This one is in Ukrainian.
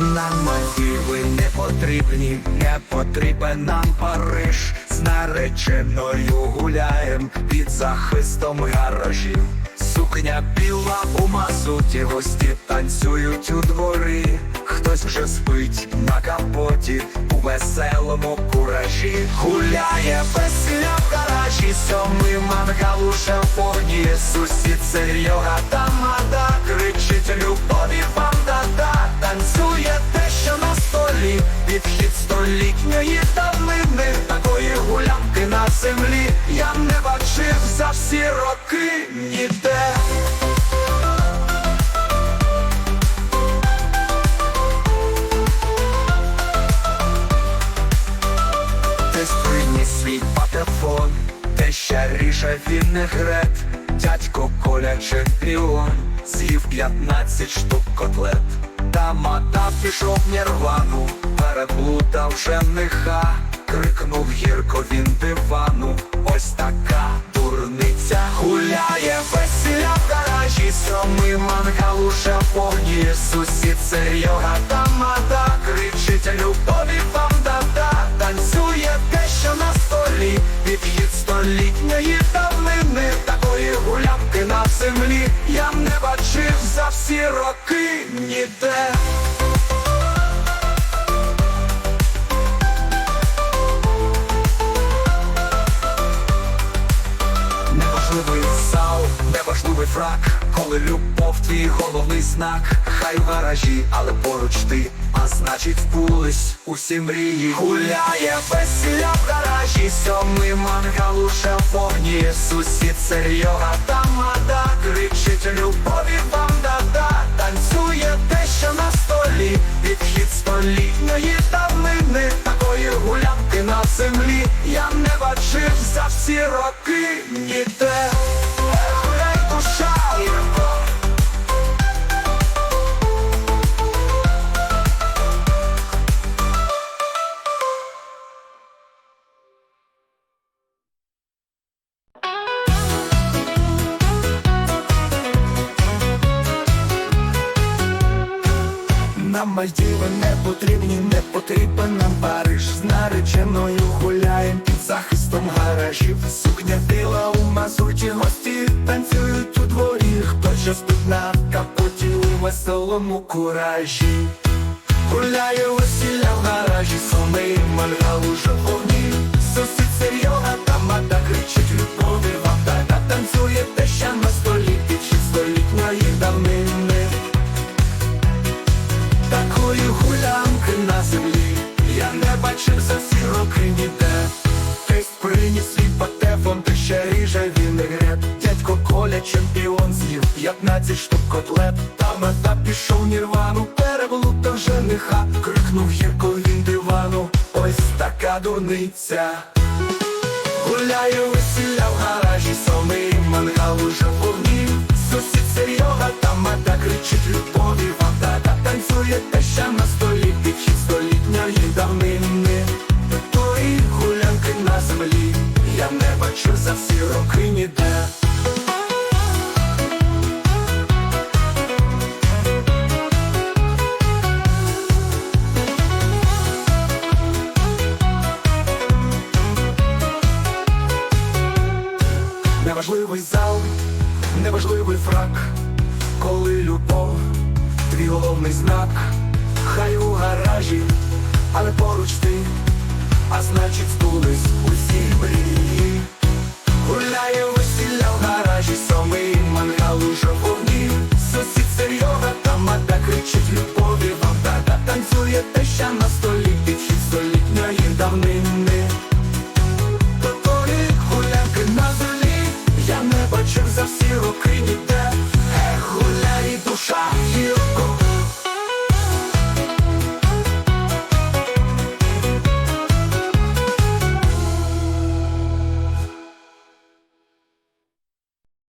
Нам Мальдіви не потрібні, не потрібен нам Париж. З нареченою гуляєм під захистом гаражів. Сукня біла у мазуті, гості танцюють у дворі. Хтось вже спить на капоті у веселому куражі. Гуляє весілля в гаражі, сьомий мангал у шефоні. Сусід Серйога та мада кричить землі. Я не бачив за всі роки. Ніде. Десь приніс свій патефон, те ще ріже вінегрет, дядько Коля чемпіон, з'їв 15 штук котлет. Тамада пішов в нірвану, переплутав жениха, крикнув гірко він дивану. Ось така дурниця гуляє весіля в гаражі, сьомий мангал уже повні сусід Серйога неважливий фрак, коли любов твій головний знак, хай в гаражі, але поруч ти, а значить вбулись усі мрії. Гуляє весілля в гаражі, сьомий мангал у шефоні, сусід Серйога та мада кричить любові вам да-да Танцює те, що на столі, підхід столітньої давнини Такої гулянки на землі. Я не бачив за всі роки ніде. Нам Мальдіви не потрібні, не потрібен нам Париж. З нареченою гуляєм захистом гаражів. Сукня біла у мазуті, веселому куражі. Гуляє весілля в гаражі, сомий мангал уже жовні Сусід Серйога та мата чемпіон з'їв 15 штук котлет. Та мета пішов нірвану, переблутав жениха, крикнув гірко він дивану. Ось така дурниця. Гуляє весілля в гаражі, сомий мангал уже повні Сусід Серйога та мата кричить любові вам та танцює те, що на столі під столітньої давнини Тої гулянки на землі я не бачу за всі роки неважливий фрак, коли любов, твій головний знак, хай у гаражі, але поруч ти, а значить стулись